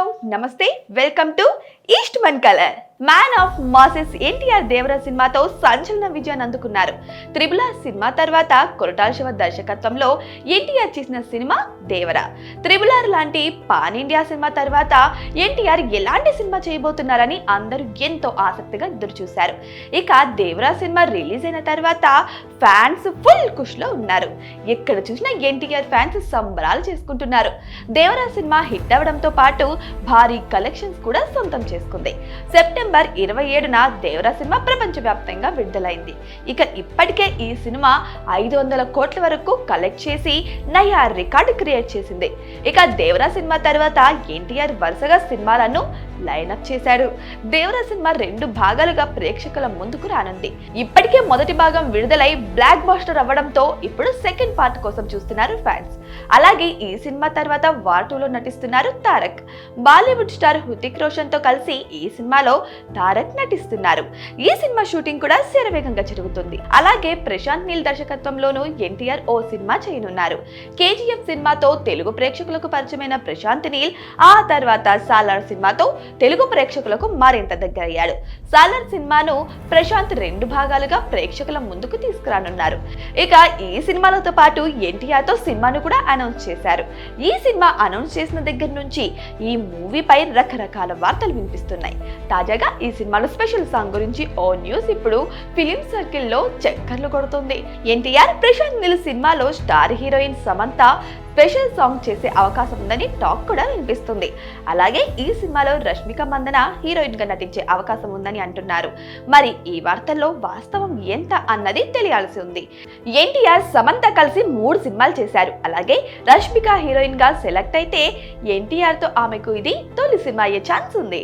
Hello నమస్తే welcome to Eastman colour. Man of masses NTR Devara సినిమాతో సంచలన విజయాన్ని అందుకున్నారు. త్రిబుల సినిమా తర్వాత కొరటాల శివ దర్శకత్వంలో ఎన్టీఆర్ చేసిన సినిమా దేవర. త్రిబులార్ లాంటి పాన్ ఇండియా సినిమా తర్వాత ఎన్టీఆర్ ఎలాంటి సినిమా చేయబోతున్నారని అందరూ ఎంతో ఆసక్తిగా ఎదురుచూశారు. ఇక దేవరా సినిమా రిలీజ్ అయిన తర్వాత ఫ్యాన్స్ ఫుల్ కుష్లో ఉన్నారు. ఎక్కడ చూసినా ఎన్టీఆర్ ఫ్యాన్స్ సంబరాలు చేసుకుంటున్నారు. దేవరా సినిమా హిట్ అవడంతో పాటు భారీ కలెక్షన్స్ కూడా సొంతం చేసుకుంది. సెప్టెంబర్ ఇరవై ఏడున దేవరా సినిమా ప్రపంచవ్యాప్తంగా విడుదలైంది. ఇక ఇప్పటికే ఈ సినిమా ఐదు వందల కోట్ల వరకు కలెక్ట్ చేసి నయా రికార్డు క్రియేట్ చేసింది. ఇక దేవరా సినిమా తర్వాత ఎన్టీఆర్ వరుసగా సినిమాలను లైనప్ చేశాడు. దేవరా సినిమా రెండు భాగాలుగా ప్రేక్షకుల ముందుకు రానుంది. ఇప్పటికే మొదటి భాగం విడుదలై బ్లాక్ బాస్టర్ అవ్వడంతో ఇప్పుడు సెకండ్ పార్ట్ కోసం చూస్తున్నారు ఫ్యాన్స్ అలాగే ఈ సినిమా తర్వాత వార్టూలో నటిస్తున్నారు తారక్. బాలీవుడ్ స్టార్ హృతిక్ రోషన్తో కలిసి ఈ సినిమాలో తారక్ నటిస్తున్నారు. ఈ సినిమా షూటింగ్ కూడా శరవేగంగా జరుగుతుంది. అలాగే ప్రశాంత్ నీల్ దర్శకత్వంలోనూ ఎన్టీఆర్ ఓ సినిమా చేయనున్నారు. కేజీఎఫ్ సినిమాతో తెలుగు ప్రేక్షకులకు పరిచయమైన ప్రశాంత్ నీల్ ఆ తర్వాత సాలార్ సినిమాతో తెలుగు ప్రేక్షకులకు మరింత దగ్గరయ్యాడు. సాలార్ సినిమాను ప్రశాంత్ రెండు భాగాలుగా ప్రేక్షకుల ముందుకు తీసుకురానున్నారు. ఇక ఈ సినిమాలతో పాటు ఎన్టీఆర్తో సినిమాను కూడా అనౌన్స్ చేశారు. ఈ సినిమా అనౌన్స్ చేసిన దగ్గర నుంచి ఈ మూవీపై రకరకాల వార్తలు వినిపిస్తున్నాయి. తాజాగా ఈ సినిమాలో స్పెషల్ సాంగ్ గురించి ఓ న్యూస్ ఇప్పుడు ఫిలిం సర్కిల్లో చక్కర్లు కొడుతుంది. ఎన్టీఆర్ ప్రశాంత్ నిల్ సినిమాలో star heroine Samantha special song చేసే అవకాశం ఉందని టాక్ కూడా వినిపిస్తుంది. అలాగే ఈ సినిమాలో రష్మిక మందన హీరోయిన్గా నటించే అవకాశం ఉందని అంటున్నారు. మరి ఈ వార్తల్లో వాస్తవం ఎంత అన్నది తెలియాల్సి ఉంది. ఎన్టీఆర్ సమంత కలిసి మూడు సినిమాలు చేశారు. అలాగే రష్మిక హీరోయిన్గా సెలెక్ట్ అయితే ఎన్టీఆర్తో ఆమెకు ఇది తొలి సినిమా అయ్యే ఛాన్స్ ఉంది.